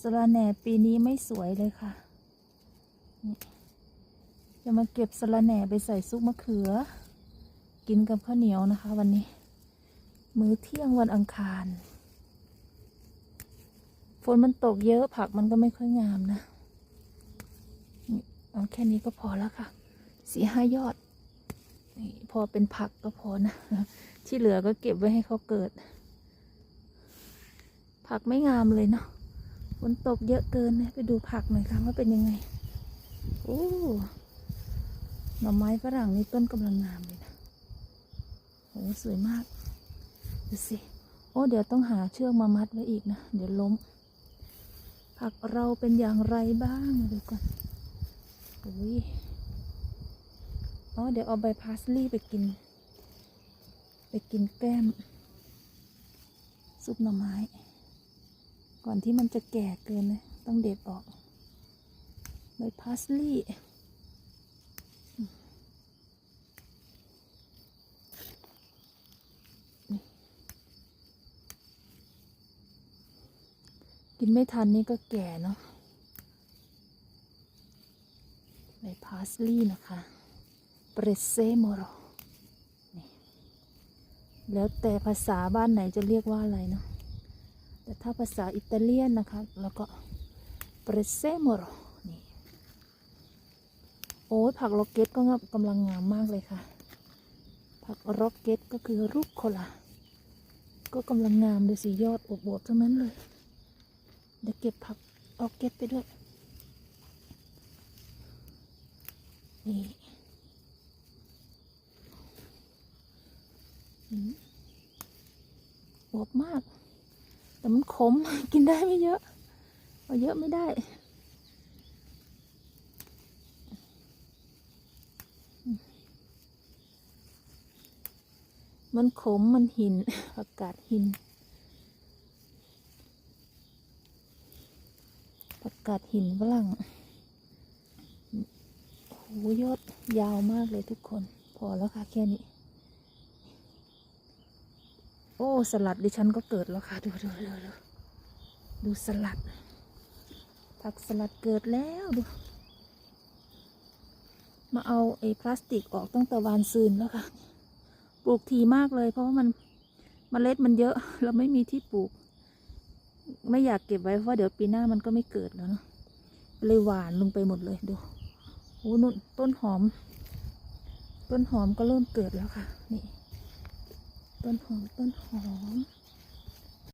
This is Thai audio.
สะระแหน่ปีนี้ไม่สวยเลยค่ะจะมาเก็บสะระแหน่ไปใส่ซุปมะเขือ กินกับข้าวเหนียวนะคะ วันนี้ มื้อเที่ยงวันอังคาร ฝนมันตกเยอะผักมันก็ไม่ค่อยงามนะเอาแค่นี้ก็พอแล้วค่ะสี่ห้ายอดพอเป็นผักก็พอนะ ที่เหลือก็เก็บไว้ให้เขาเกิด ผักไม่งามเลยเนาะ ฝนตกเยอะเกินนะไปดูผักหน่อยค่ะว่าเป็นยังไงโอ้หน่อไม้ฝรั่งนี่ต้นกำลังงามเลยนะโอ้สวยมากดูสิโอ้เดี๋ยวต้องหาเชือกมามัดไว้อีกนะ เดี๋ยวล้ม ผักเราเป็นอย่างไรบ้างดูก่อนอุ้ยอ๋อเดี๋ยวเอาใบพาสลีย์ไปกิน ไปกินแก้ม ซุปหน่อไม้ ก่อนที่มันจะแก่เกินนะต้องเด็ดออกใบพาสลีย์นี่กินไม่ทันนี่ก็แก่เนาะใบพาสลีย์นะคะเปรเซโมโรแล้วแต่ภาษาบ้านไหนจะเรียกว่าอะไรเนาะ แต่ถ้าภาษาอิตาเลียนนะคะ แล้วก็เปรสเซโมโรนี่ โอ้ยผักโรเกตก็กำลังงามมากเลยค่ะ ผักโรเกตก็คือรูปโคลาก็กำลังงามดูสิยอดอวบๆทั้งนั้นเลยเดี๋ยวเก็บผักโรเกตไปด้วย นี่อืมอวบมาก แต่มันขมกินได้ไม่เยอะเอาเยอะไม่ได้มันขมมันหินอากาศหินประกาศหินฝรั่งโอ้โหยอดยาวมากเลยทุกคน พอแล้วค่ะแค่นี้ โอ้สลัดดิฉันก็เกิดแล้วค่ะ ดูดูดูดูดูสลัด ผักสลัดเกิดแล้วดู มาเอาไอ้พลาสติกออกตั้งแต่วานซืนแล้วค่ะ ปลูกทีมากเลย เพราะว่ามันมเมล็ดมันเยอะ เราไม่มีที่ปลูก ไม่อยากเก็บไว้เพราะาเดี๋ยวปีหน้ามันก็ไม่เกิดแล้วเนาะเลยหวานลงไปหมดเลยดูโอ้นุ่นต้นหอม ต้นหอมก็เริ่มเกิดแล้วค่ะ นี่ ต้นหอมต้นหอม